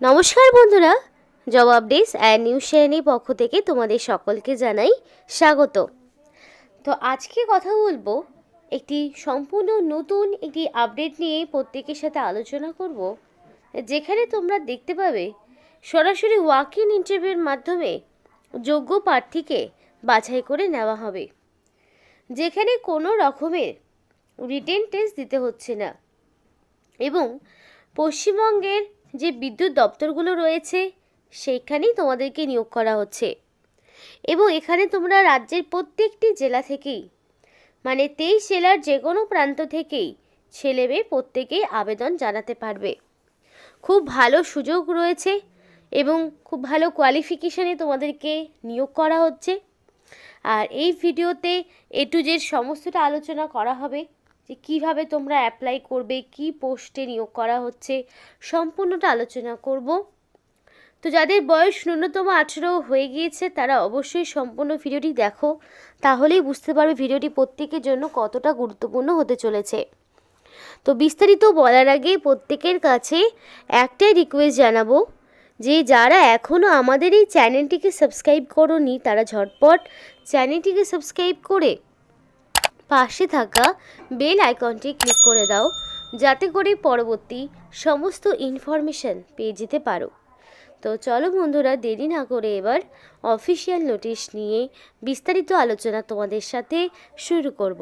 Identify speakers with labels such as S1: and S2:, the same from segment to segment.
S1: নমস্কার বন্ধুরা জবাব ডেস অ্যান্ড নিউজ শ্রেণির পক্ষ থেকে তোমাদের সকলকে জানাই স্বাগত। তো আজকে কথা বলব একটি সম্পূর্ণ নতুন একটি আপডেট নিয়ে প্রত্যেকের সাথে আলোচনা করব, যেখানে তোমরা দেখতে পাবে সরাসরি ওয়াক ইন ইন্টারভিউর মাধ্যমে যোগ্য প্রার্থীকে বাছাই করে নেওয়া হবে, যেখানে কোনো রকমের রিটেন টেস্ট দিতে হচ্ছে না এবং পশ্চিমবঙ্গের যে বিদ্যুৎ দপ্তরগুলো রয়েছে, সেইখানেই তোমাদেরকে নিয়োগ করা হচ্ছে। এবং এখানে তোমরা রাজ্যের প্রত্যেকটি জেলা থেকেই মানে তেইশ জেলার যে কোনো প্রান্ত থেকেই ছেলে মেয়ে প্রত্যেকেই আবেদন জানাতে পারবে। খুব ভালো সুযোগ রয়েছে এবং খুব ভালো কোয়ালিফিকেশানে তোমাদেরকে নিয়োগ করা হচ্ছে। আর এই ভিডিওতে এ টু জেড সমস্তটা আলোচনা করা হবে। যে কীভাবে তোমরা অ্যাপ্লাই করবে, কি পোস্টে নিয়োগ করা হচ্ছে, সম্পূর্ণটা আলোচনা করব। তো যাদের বয়স ন্যূনতম আঠেরো হয়ে গিয়েছে, তারা অবশ্যই সম্পূর্ণ ভিডিওটি দেখো। তাহলেই বুঝতে পারবে ভিডিওটি প্রত্যেকের জন্য কতটা গুরুত্বপূর্ণ হতে চলেছে। তো বিস্তারিত বলার আগে প্রত্যেকের কাছে একটাই রিকোয়েস্ট জানাব যে, যারা এখনও আমাদের এই চ্যানেলটিকে সাবস্ক্রাইব করনি, তারা ঝটপট চ্যানেলটিকে সাবস্ক্রাইব করে পাশে থাকা বেল আইকনটি ক্লিক করে দাও, যাতে করে পরবর্তী সমস্ত ইনফরমেশন পেয়ে যেতে পারো। তো চলো বন্ধুরা, দেরি না করে এবার অফিসিয়াল নোটিশ নিয়ে বিস্তারিত আলোচনা তোমাদের সাথে শুরু করব।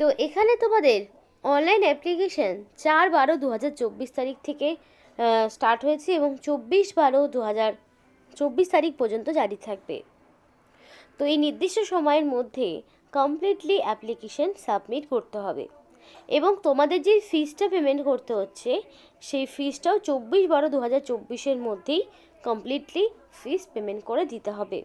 S1: তো এখানে তোমাদের অনলাইন অ্যাপ্লিকেশন চার বারো দু তারিখ থেকে স্টার্ট হয়েছে এবং চব্বিশ বারো দু চব্বিশ তারিখ পর্যন্ত জারি থাকবে। তো এই নির্দিষ্ট সময়ের মধ্যে কমপ্লিটলি অ্যাপ্লিকেশন সাবমিট করতে হবে। এবং তোমাদের যে ফিজটা পেমেন্ট করতে হচ্ছে, সেই ফিজটাও চব্বিশ বারো দু হাজার চব্বিশের মধ্যেই কমপ্লিটলি ফিজ পেমেন্ট করে দিতে হবে।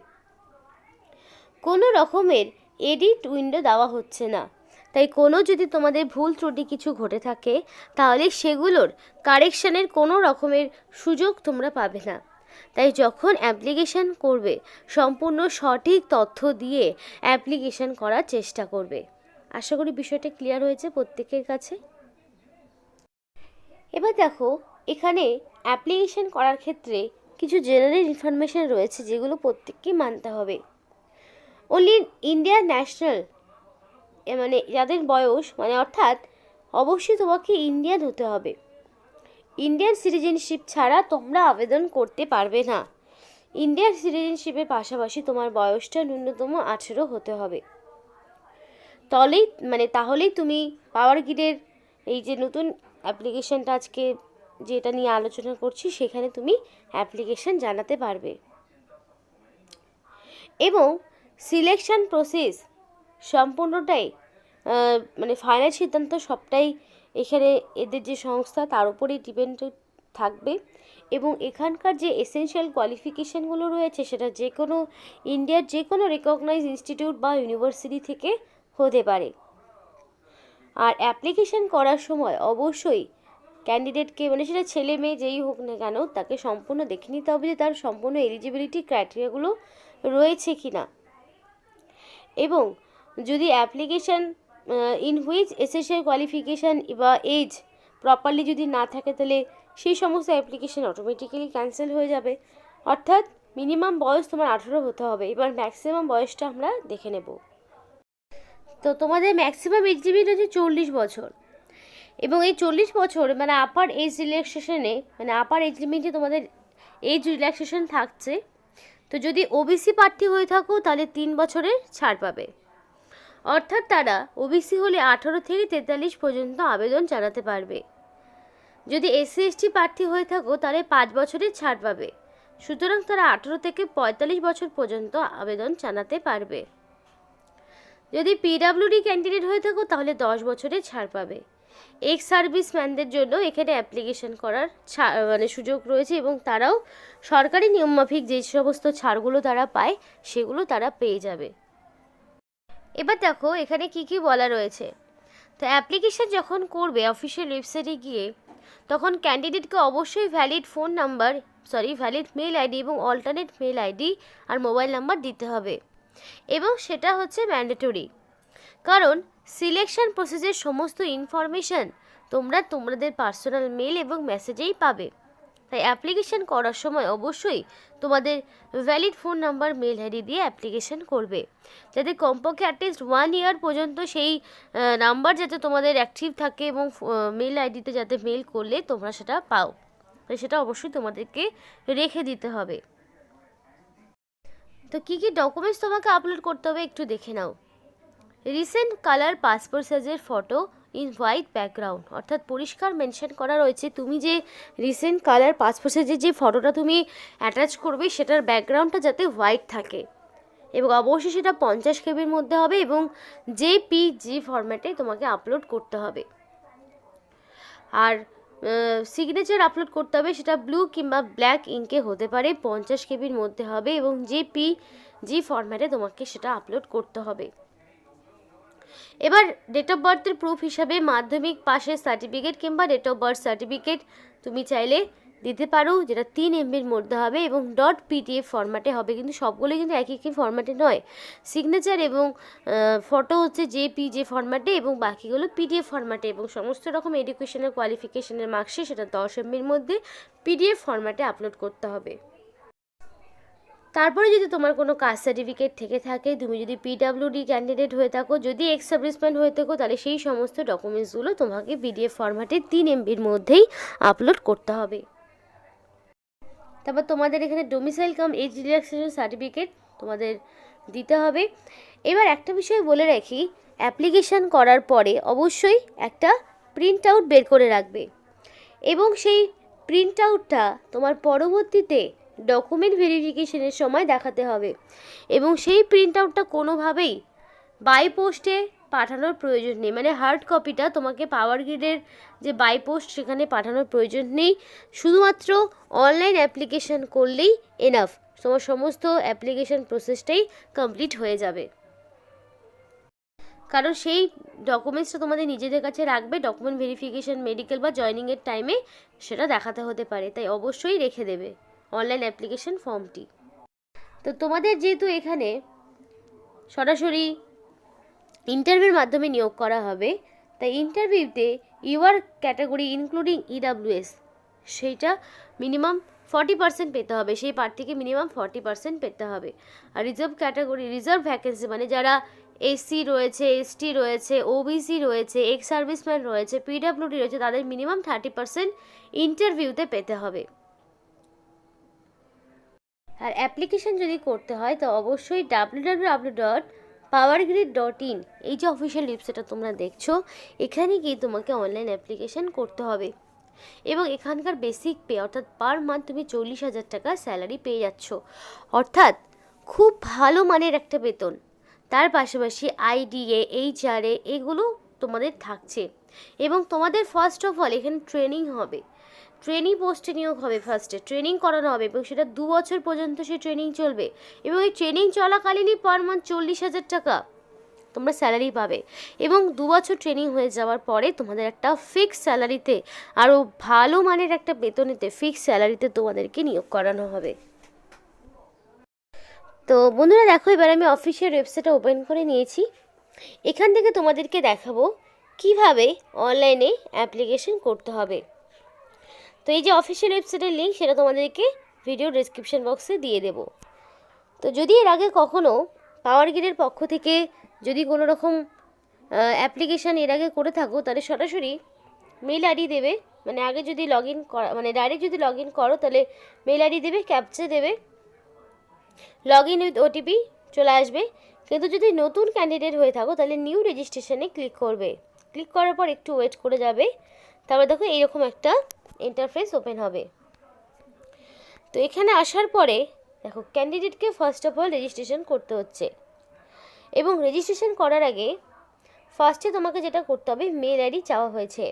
S1: কোনো রকমের এডিট উইন্ডো দেওয়া হচ্ছে না। তাই কোনো যদি তোমাদের ভুল ত্রুটি কিছু ঘটে থাকে, তাহলে সেগুলোর কারেকশানের কোনো রকমের সুযোগ তোমরা পাবে না। তাই যখন অ্যাপ্লিকেশান করবে, সম্পূর্ণ সঠিক তথ্য দিয়ে অ্যাপ্লিকেশান করার চেষ্টা করবে। আশা করি বিষয়টা ক্লিয়ার হয়েছে প্রত্যেকের কাছে। এবার দেখো, এখানে অ্যাপ্লিকেশান করার ক্ষেত্রে কিছু জেনারেল ইনফরমেশান রয়েছে যেগুলো প্রত্যেককে মানতে হবে। অনলি ইন্ডিয়া ন্যাশনাল মানে যাদের বয়স মানে অর্থাৎ অবশ্যই তোমাকে ইন্ডিয়ান হতে হবে। ইন্ডিয়ান সিটিজেনশিপ ছাড়া তোমরা আবেদন করতে পারবে না। ইন্ডিয়ান সিটিজেনশিপের পাশাপাশি তোমার বয়সটা ন্যূনতম আঠেরো হতে হবে। তলেই মানে তাহলেই তুমি পাওয়ার গ্রিডের এই যে নতুন অ্যাপ্লিকেশানটা আজকে যেটা নিয়ে আলোচনা করছি, সেখানে তুমি অ্যাপ্লিকেশান জানাতে পারবে। এবং সিলেকশন প্রসেস সম্পূর্ণটাই মানে ফাইনাল সিদ্ধান্ত সবটাই এখানে এদের যে সংস্থা, তার উপরেই ডিপেন্ড থাকবে। এবং এখানকার যে এসেনশিয়াল কোয়ালিফিকেশানগুলো রয়েছে, সেটা যে কোনো ইন্ডিয়ার যে কোনো রেকগনাইজ ইনস্টিটিউট বা ইউনিভার্সিটি থেকে হতে পারে। আর অ্যাপ্লিকেশান করার সময় অবশ্যই ক্যান্ডিডেটকে মানে সেটা ছেলে মেয়ে যেই হোক না কেন, তাকে সম্পূর্ণ দেখে নিতে হবে যে তার সম্পূর্ণ এলিজিবিলিটি ক্রাইটেরিয়াগুলো রয়েছে কি না এবং যদি application in which essential qualification বা এজ প্রপারলি যদি না থাকে তাহলে সেই সমস্ত অ্যাপ্লিকেশান অটোমেটিক্যালি ক্যান্সেল হয়ে যাবে। অর্থাৎ মিনিমাম বয়স তোমার আঠেরো হতে হবে, এবার ম্যাক্সিমাম বয়সটা আমরা দেখে নেব। তো তোমাদের ম্যাক্সিমাম এজ লিমিট হচ্ছে চল্লিশ বছর। এবং এই চল্লিশ বছর মানে আপার এজ রিল্যাক্সেশনে মানে আপার এজ লিমিটে তোমাদের এজ রিল্যাক্সেশন থাকছে। তো যদি ওবিসি প্রার্থী হয়ে থাকো তাহলে তিন বছরের ছাড় পাবে। অর্থাৎ তারা ওবিসি হলে আঠারো থেকে তেতাল্লিশ পর্যন্ত আবেদন জানাতে পারবে। যদি এসসি এসটি প্রার্থী হয়ে থাকো, তাহলে পাঁচ বছরের ছাড় পাবে। সুতরাং তারা আঠারো থেকে পঁয়তাল্লিশ বছর পর্যন্ত আবেদন জানাতে পারবে। যদি পিডাব্লিউডি ক্যান্ডিডেট হয়ে থাকো, তাহলে দশ বছরের ছাড় পাবে। এক্স সার্ভিসম্যানদের জন্য এখানে অ্যাপ্লিকেশন করার মানে সুযোগ রয়েছে এবং তারাও সরকারি নিয়মমাফিক যে সমস্ত ছাড়গুলো তারা পায়, সেগুলো তারা পেয়ে যাবে। এবার দেখো, এখানে কি কি বলা রয়েছে। তো অ্যাপ্লিকেশন যখন করবে অফিসিয়াল ওয়েবসাইটে গিয়ে, তখন ক্যান্ডিডেটকে অবশ্যই valid phone number sorry valid mail ID এবং অল্টারনেট মেল আইডি আর মোবাইল নাম্বার দিতে হবে। এবং সেটা হচ্ছে ম্যান্ডেটরি কারণ সিলেকশন প্রসেসের সমস্ত ইনফরমেশান তোমরা তোমাদের পার্সোনাল মেল এবং মেসেজেই পাবে। তাই অ্যাপ্লিকেশন করার সময় অবশ্যই তোমাদের valid phone number mail ID দিয়ে অ্যাপ্লিকেশন করবে। যাতে কমপক্ষে অ্যাটলিস্ট ওয়ান ইয়ার পর্যন্ত সেই নাম্বার যাতে তোমাদের অ্যাক্টিভ থাকে এবং মেল আইডিতে যাতে মেল করলে তোমরা সেটা পাও। তাই সেটা অবশ্যই তোমাদেরকে রেখে দিতে হবে। তো কী কী ডকুমেন্টস তোমাকে আপলোড করতে হবে একটু দেখে নাও। রিসেন্ট কালার পাসপোর্ট সাইজের ফটো ইন হোয়াইট ব্যাকগ্রাউন্ড অর্থাৎ পরিষ্কার মেনশন করা রয়েছে। তুমি যে রিসেন্ট কালার পাসপোর্ট সাইজের যে ফটোটা তুমি অ্যাটাচ করবে, সেটার ব্যাকগ্রাউন্ডটা যাতে হোয়াইট থাকে। এবং অবশ্যই সেটা পঞ্চাশ কেবির মধ্যে হবে এবং জেপিজি ফরম্যাটে তোমাকে আপলোড করতে হবে। আর সিগনেচার আপলোড করতে হবে, সেটা ব্লু কিংবা ব্ল্যাক ইঙ্কে হতে পারে, পঞ্চাশ কেবির মধ্যে হবে এবং জেপি জি ফরম্যাটে তোমাকে সেটা আপলোড করতে হবে। এবার ডেট অফ বার্থের প্রুফ হিসাবে মাধ্যমিক পাশের সার্টিফিকেট কিংবা ডেট অফ বার্থ সার্টিফিকেট তুমি চাইলে দিতে পারো, যেটা তিন এমবির মধ্যে হবে এবং ডট পিডিএফ ফরম্যাটে হবে। কিন্তু সবগুলো কিন্তু একই একই ফরম্যাটে নয়। সিগনেচার এবং ফটো হচ্ছে জেপি যে ফরম্যাটে এবং বাকিগুলো পিডিএফ ফরম্যাটে এবং সমস্ত রকম এডুকেশনাল কোয়ালিফিকেশনের মার্কশিট সেটা দশ এমবির মধ্যে পিডিএফ ফরম্যাটে আপলোড করতে হবে। তারপরে যদি তোমার কোনো কাস্ট সার্টিফিকেট থেকে থাকে, তুমি যদি পিডাব্লিউডি ক্যান্ডিডেট হয়ে থাকো, যদি এক্স হয়ে থাকো, তাহলে সেই সমস্ত ডকুমেন্টসগুলো তোমাকে পিডিএফ ফরম্যাটে তিন এমবির মধ্যেই আপলোড করতে হবে। তারপর তোমাদের এখানে domicile cum age relaxation certificate তোমাদের দিতে হবে। এবার একটা বিষয় বলে রাখি অ্যাপ্লিকেশান করার পরে অবশ্যই একটা প্রিন্ট আউট বের করে রাখবে। এবং সেই প্রিন্ট আউটটা তোমার পরবর্তীতে ডকুমেন্ট ভেরিফিকেশনের সময় দেখাতে হবে। এবং সেই প্রিন্ট আউটটা কোনোভাবেই বাই পোস্টে পাঠানোর প্রয়োজন নেই। মানে হার্ড কপিটা তোমাকে পাওয়ার গ্রিডের যে বাই পোস্ট সেখানে পাঠানোর প্রয়োজন নেই। শুধুমাত্র অনলাইন অ্যাপ্লিকেশান করলেই এনাফ তোমার সমস্ত অ্যাপ্লিকেশান প্রসেসটাই কমপ্লিট হয়ে যাবে। কারণ সেই ডকুমেন্টসটা তোমাদের নিজেদের কাছে রাখবে ডকুমেন্ট ভেরিফিকেশান মেডিকেল বা জয়নিংয়ের টাইমে সেটা দেখাতে হতে পারে। তাই অবশ্যই রেখে দেবে। অনলাইন অ্যাপ্লিকেশন ফর্মটি তো তোমাদের যেহেতু এখানে সরাসরি ইন্টারভিউর মাধ্যমে নিয়োগ করা হবে, তাই ইন্টারভিউতে ইউআর ক্যাটাগরি ইনক্লুডিং ইডাব্লিউএস সেইটা মিনিমাম ফর্টি পার্সেন্ট পেতে হবে, সেই প্রার্থীকে মিনিমাম ফর্টি পার্সেন্ট পেতে হবে। আর রিজার্ভ ক্যাটাগরি রিজার্ভ ভ্যাকেন্সি মানে যারা এসসি রয়েছে এসটি রয়েছে ওবিসি রয়েছে এক্স সার্ভিসম্যান রয়েছে পিডাব্লিউডি রয়েছে, তাদের মিনিমাম থার্টি পার্সেন্ট ইন্টারভিউতে পেতে হবে। আর অ্যাপ্লিকেশন যদি করতে হয়, তো অবশ্যই W W W dot power grid dot in এই যে অফিসিয়াল ওয়েবসাইটটা তোমরা দেখছ, এখানে গিয়ে তোমাকে অনলাইন অ্যাপ্লিকেশন করতে হবে। এবং এখানকার বেসিক পে অর্থাৎ পার মান্থ তুমি চল্লিশ হাজার টাকা স্যালারি পেয়ে যাচ্ছ। অর্থাৎ খুব ভালো মানের একটা বেতন। তার পাশাপাশি আইডিএ এইচআরএ এগুলো তোমাদের থাকছে। এবং তোমাদের ফার্স্ট অফ অল এখানে ট্রেনিং হবে। ট্রেনিং পোস্টে নিয়োগ হবে ফার্স্টে ট্রেনিং করানো হবে এবং সেটা দু বছর পর্যন্ত সে ট্রেনিং চলবে। এবং এই ট্রেনিং চলাকালীনই পার মান্থ চল্লিশ হাজার টাকা তোমরা স্যালারি পাবে। এবং দু বছর ট্রেনিং হয়ে যাওয়ার পরে তোমাদের একটা ফিক্স স্যালারিতে আরও ভালো মানের একটা বেতনেতে ফিক্স স্যালারিতে তোমাদেরকে নিয়োগ করানো হবে। তো বন্ধুরা দেখো, এবার আমি অফিসিয়াল ওয়েবসাইটটা ওপেন করে নিয়েছি। এখান থেকে তোমাদেরকে দেখাবো কীভাবে অনলাইনে অ্যাপ্লিকেশন করতে হবে? তো এই যে অফিসিয়াল ওয়েবসাইটের লিঙ্ক সেটা তোমাদেরকে ভিডিও ডিসক্রিপশন বক্সে দিয়ে দেব। তো যদি এর আগে কখনও পাওয়ার গ্রিডের পক্ষ থেকে যদি কোনো রকম অ্যাপ্লিকেশান এর আগে করে থাকো, তাহলে সরাসরি মেল আইডি দেবে। মানে আগে যদি লগ ইন করা মানে ডাইরেক্ট যদি লগ ইন করো, তাহলে মেল আইডি দেবে ক্যাপচা দেবে। লগ ইন উইথ ওটিপি চলে আসবে। কিন্তু যদি নতুন ক্যান্ডিডেট হয়ে থাকো, তাহলে নিউ রেজিস্ট্রেশনে ক্লিক করবে। ক্লিক করার পর একটু ওয়েট করে যাবে। তারপর দেখো এইরকম একটা ইন্টারফেস ওপেন হবে। তো এখানে আসার পরে দেখো ক্যান্ডিডেটকে ফার্স্ট অফ অল রেজিস্ট্রেশন করতে হচ্ছে। এবং রেজিস্ট্রেশন করার আগে ফার্স্টে তোমাকে যেটা করতে হবে মেল আইডি চাওয়া হয়েছে।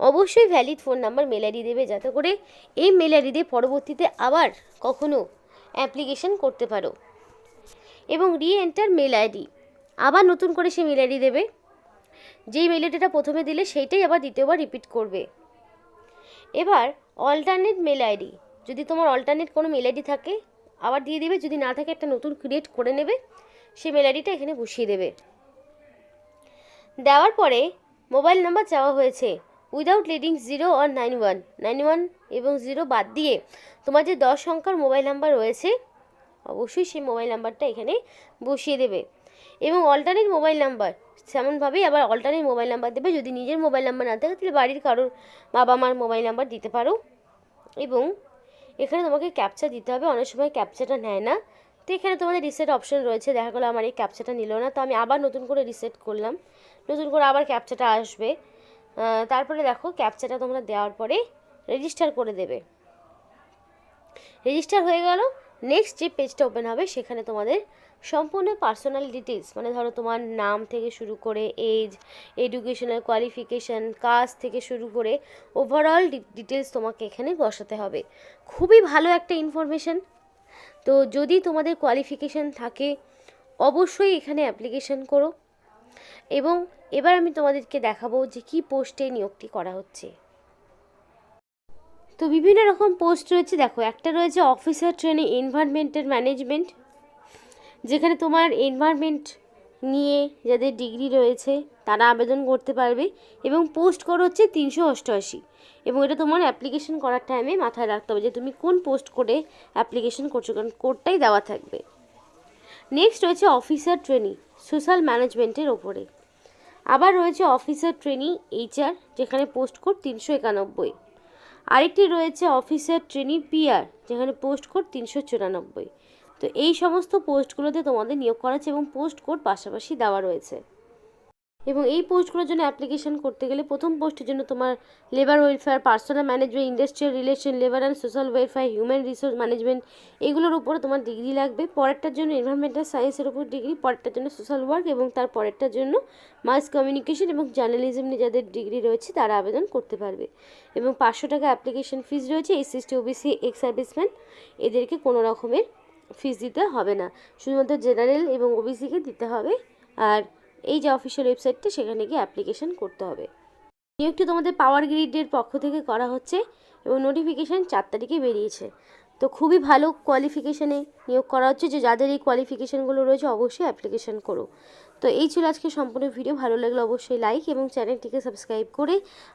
S1: অবশ্যই valid phone number mail ID দেবে যাতে করে এই মেল আইডি দিয়ে পরবর্তীতে আবার কখনো অ্যাপ্লিকেশন করতে পারো। এবং রি এন্টার মেল আইডি আবার নতুন করে সে মেল আইডি দেবে। যেই মেল আইডিটা প্রথমে দিলে সেইটাই আবার দ্বিতীয়বার রিপিট করবে। এবার অল্টারনেট মেল আইডি যদি তোমার অল্টারনেট কোনো মেল আইডি থাকে, আবার দিয়ে দেবে, যদি না থাকে একটা নতুন ক্রিয়েট করে নেবে, সেই মেল আইডিটা এখানে বসিয়ে দেবে। দেওয়ার পরে মোবাইল নাম্বার চাওয়া হয়েছে উইদাউট লিডিং জিরো আর নাইন ওয়ান নাইন ওয়ান এবং জিরো বাদ দিয়ে তোমার যে দশ সংখ্যার মোবাইল নাম্বার রয়েছে, অবশ্যই সেই মোবাইল নাম্বারটা এখানে বসিয়ে দেবে। এবং অল্টারনেট মোবাইল নাম্বার তেমনভাবেই আবার অল্টারনেট মোবাইল নাম্বার দেবে। যদি নিজের মোবাইল নাম্বার না থাকে, তাহলে বাড়ির কারোর বাবা মার মোবাইল নাম্বার দিতে পারো। এবং এখানে তোমাকে ক্যাপচা দিতে হবে। অনেক সময় ক্যাপচাটা নেয় না। তো এখানে তোমাদের রিসেট অপশন রয়েছে। দেখা গেলো আমার এই ক্যাপচাটা নিল না। তো আমি আবার নতুন করে রিসেট করলাম। নতুন করে আবার ক্যাপচাটা আসবে। তারপরে দেখো ক্যাপচাটা তোমরা দেওয়ার পরে রেজিস্টার করে দেবে। রেজিস্টার হয়ে গেল। নেক্সট যে পেজটা ওপেন হবে, সেখানে তোমাদের সম্পূর্ণ পার্সোনাল ডিটেলস মানে ধরো তোমার নাম থেকে শুরু করে এজ এডুকেশনাল কোয়ালিফিকেশান কাজ থেকে শুরু করে ওভারঅল ডিটেলস তোমাকে এখানে বসাতে হবে। খুবই ভালো একটা ইনফরমেশান তো যদি তোমাদের কোয়ালিফিকেশান থাকে, অবশ্যই এখানে অ্যাপ্লিকেশন করো। এবং এবার আমি তোমাদেরকে দেখাবো যে কী পোস্টে নিয়োগটি করা হচ্ছে। তো বিভিন্ন রকম পোস্ট রয়েছে। দেখো, একটা রয়েছে অফিসার ট্রেনিং এনভায়রনমেন্টের ম্যানেজমেন্ট যেখানে তোমার এনভায়রনমেন্ট নিয়ে যাদের ডিগ্রি রয়েছে, তারা আবেদন করতে পারবে এবং পোস্ট করো হচ্ছে তিনশো অষ্টআশি। এবং এটা তোমার অ্যাপ্লিকেশন করার টাইমে মাথায় রাখতে হবে যে তুমি কোন পোস্ট করে অ্যাপ্লিকেশন করছ, কারণ কোডটাই দেওয়া থাকবে। নেক্সট রয়েছে অফিসার ট্রেনিং সোশ্যাল ম্যানেজমেন্টের ওপরে। আবার রয়েছে অফিসার ট্রেনিং এইচআর যেখানে পোস্ট কোড তিনশো একানব্বই। আরেকটি রয়েছে অফিসার ট্রেনিং পিয়ার যেখানে পোস্ট কোড তিনশো চুরানব্বই। তো এই সমস্ত পোস্টগুলোতে তোমাদের নিয়োগ করা আছে এবং পোস্ট কোড পাশাপাশি দেওয়া রয়েছে। এবং এই পোস্টগুলোর জন্য অ্যাপ্লিকেশন করতে গেলে প্রথম পোস্টের জন্য তোমার labour welfare, personnel management, industrial relation, labour and social welfare, human resource management, এগুলোর উপরে তোমার ডিগ্রি লাগবে। পরেরটার জন্য এনভায়রনমেন্টাল সায়েন্সের উপর ডিগ্রি, পরেরটার জন্য সোশ্যাল ওয়ার্ক এবং তার পরেরটার জন্য মাস কমিউনিকেশন এবং জার্নালিজম নিয়ে যাদের ডিগ্রি রয়েছে তারা আবেদন করতে পারবে। এবং পাঁচশো টাকা অ্যাপ্লিকেশন ফিস রয়েছে SC ST OBC, ex serviceman, এদেরকে কোনো রকমের ফিস দিতে হবে না। শুধুমাত্র জেনারেল এবং ওবিসিকে দিতে হবে। আর এই যে অফিসিয়াল ওয়েবসাইটটা সেখানে গিয়ে অ্যাপ্লিকেশন করতে হবে। নিয়োগটি তোমাদের পাওয়ার গ্রিডের পক্ষ থেকে করা হচ্ছে এবং নোটিফিকেশান চার তারিখে বেরিয়েছে। তো খুবই ভালো কোয়ালিফিকেশানে নিয়োগ করা হচ্ছে। যে যাদের এই কোয়ালিফিকেশানগুলো রয়েছে, অবশ্যই অ্যাপ্লিকেশন করো। তো এই ছিল আজকে সম্পূর্ণ ভিডিও ভালো লাগলে অবশ্যই লাইক এবং চ্যানেলটিকে সাবস্ক্রাইব করে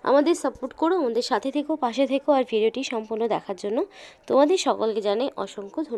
S1: আমাদের সাপোর্ট করো, আমাদের সাথে থেকো, পাশে থেকো, আর ভিডিওটি সম্পূর্ণ দেখার জন্য তোমাদের সকলকে জানাই অসংখ্য ধন্যবাদ।